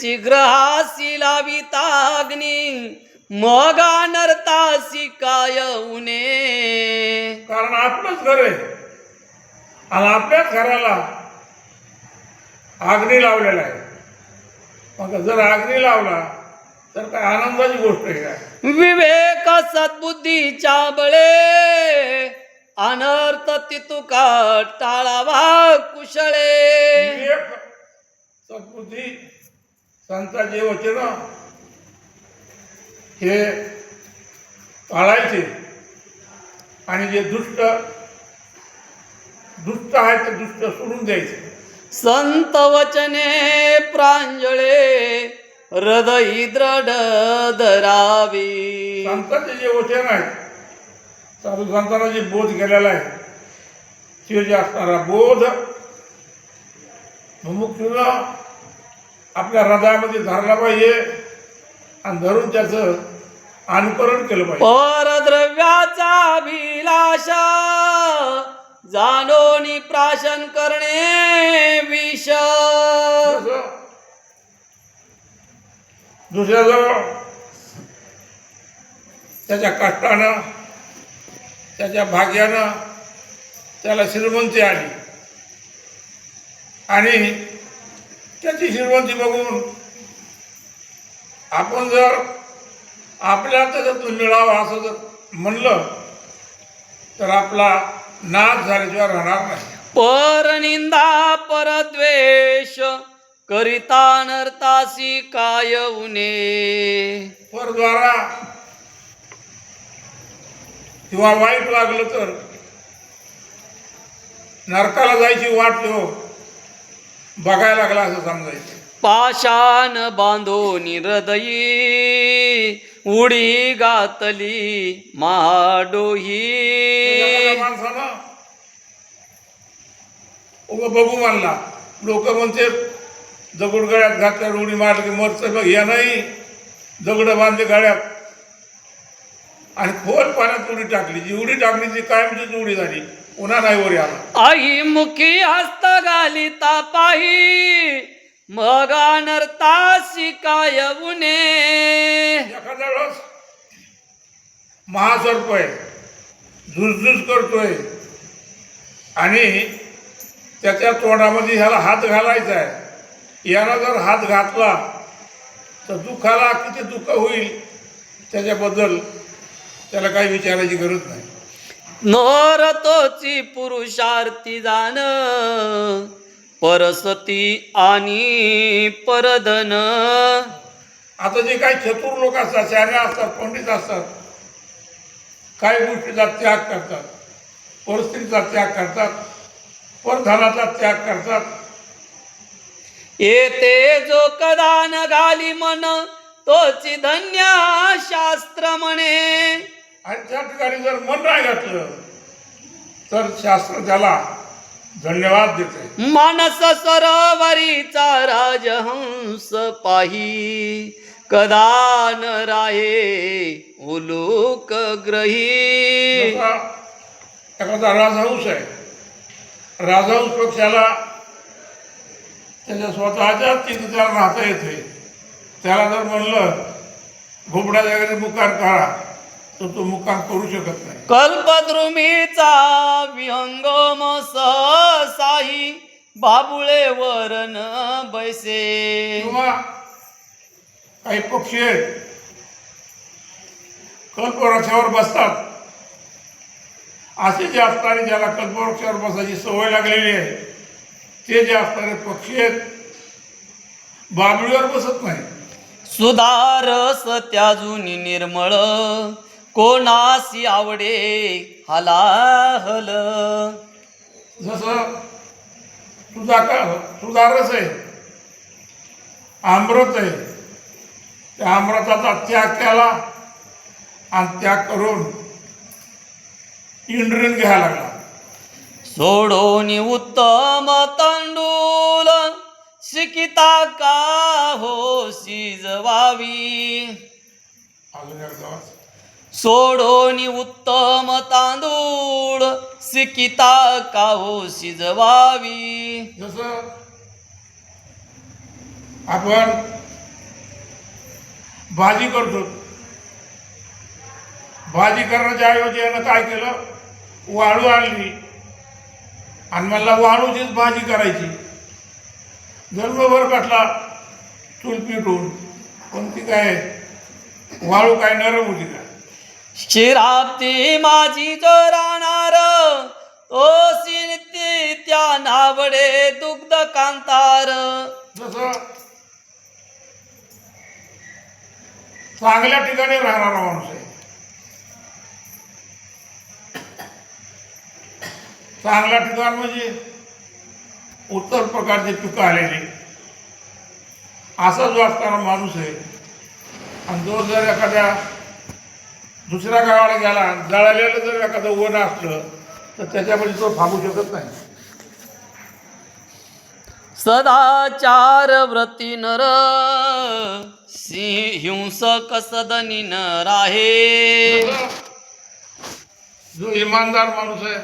तेची ग्रहासी लाविताग्नी मग नरतासी काय उने कारण आपलंच घर आहे. आणि आपल्याच घराला आग्नी लावलेला आहे. मग जर आग्नी लावला तर काय आनंदाची गोष्ट आहे काय विवेक सद्बुद्धीच्या बळे अनर्थ तितुका टाळावा कुशळे. विवेक सद्बुद्धी संतांचे वचन हे पाळायचे. आणि जे दुष्ट दुष्ट आहे ते दुष्ट सोडून द्यायचे. संत वचने प्रांजळे हृदय दृढ धरावी. संतांचे जे वचन आहे साधू संतांना जे बोध केलेला आहे ते जे असणारा बोध मुमुक्षूनं आपल्या हृदयामध्ये धरला पाहिजे आणि धरून त्याचं अनुकरण केलं पाहिजे. परद्रव्याचा अभिलाषा जाणोनी प्राशन करणे विष. दुसऱ्याजवळ त्याच्या कष्टानं त्याच्या भाग्यानं त्याला श्रीमंती आली. आणि त्याची श्रीमंती बघून आपण जर आपल्या त्याच्यातून मिळावं असं जर म्हणलं तर आपला नाश झाल्याशिवाय राहणार नाही. परनिंदा परद्वेष करिता नरतासी काय उने? परद्वारा किंवा वाईट वागलं तर नरकाला जायची वाट तो बघायला लागला असं समजायचं. पाषाण बांधोनी हृदयी उडी गातली महाडोही. उभं बघू मानला. लोक म्हणते दगड गळ्यात घातल्या उडी मारली की मरतं बघ या नाही. दगड बांधले गळ्यात. आणि खोल पाण्यात उडी टाकली. जी उडी टाकली ती कायमचीच उडी झाली. पुन्हा नाही आला आई मुखी हस्त घालिता पाही मग नरतासी काय उने एखाद्या वेळेस महासर्प आहे झुसझुस करतोय आणि त्याच्या तोंडामध्ये ह्याला हात घालायचा आहे. याला जर हात घातला तर दुःखाला किती दुःख होईल त्याच्याबद्दल त्याला काही विचारायची गरज नाही. नोर तोची पुरुषार्थी जाण परसती आणि परधन. आता जे काही चतुर लोक असतात शहाणे असतात पंडित असतात काही गोष्टीचा त्याग करतात. परिस्थितीचा त्याग करतात परधनाचा त्याग करतात. येते जो कदान घाली मन तोची धन्य शास्त्र म्हणे. आणि त्या ठिकाणी जर मन नाही घातलं तर शास्त्र त्याला धन्यवाद देते. मानस सरोवरीचा राजहंस पाही कदान राहे उलूक ग्रही. एखादा राजहंस आहे राजहंस पक्षाला त्याच्या स्वतःच्या तिथे त्याला राहता येते. त्याला जर म्हणलं घोबड्या जागेने मुक्काम करा तर तो मुक्काम करू शकत नाही. कल्पद्रुमीचा विहंगम साही बाबुळे वरण बैसे. किंवा काही पक्षी आहेत कल्पवृक्षावर बसतात. असे जे असणारे ज्याला कल्पवृक्षावर बसायची सवय लागलेली आहे ते जे असणारे पक्षी आहेत बाबळीवर बसत नाही. सुधारस त्याजुनी निर्मळ कोणासी आवडे हलाहल? जसं तुझा का तुझा रस आहे अमृत आहे त्या अमृताचा त्याग केला आणि त्याग करून इंद्रियन घ्यायला लागला. सोडोनी उत्तम तांडूल शिकिता का हो शिजवावी? अजून एकदा. सोडोनी उत्तम तांदूळ सिकिता काहो शिजवावी. जसं आपण भाजी करतो. भाजी करण्याच्या ऐवजी यानं काय केलं? वाळू आणली. आणि मला वाळूचीच भाजी करायची. जन्मभर कटला चूल पिटून. पण ती काय वाळू काय नरम होती काय शिराती माझी जो राहणार तो सिनती त्या नावडे दुग्ध कांतार. जसं चांगल्या ठिकाणी राहणारा माणूस आहे. चांगल्या ठिकाण म्हणजे उत्तर प्रकारचे पिकं आलेली. असा जो असणारा माणूस आहे. आणि जो जर एखाद्या दुसऱ्या गावाला गेला जळालेलं जर एखादं वन असलं तर त्याच्यामध्ये तो थांबू शकत नाही. सदाचार व्रती नर सिंह हिंसक सदनी न राहे. जो इमानदार माणूस आहे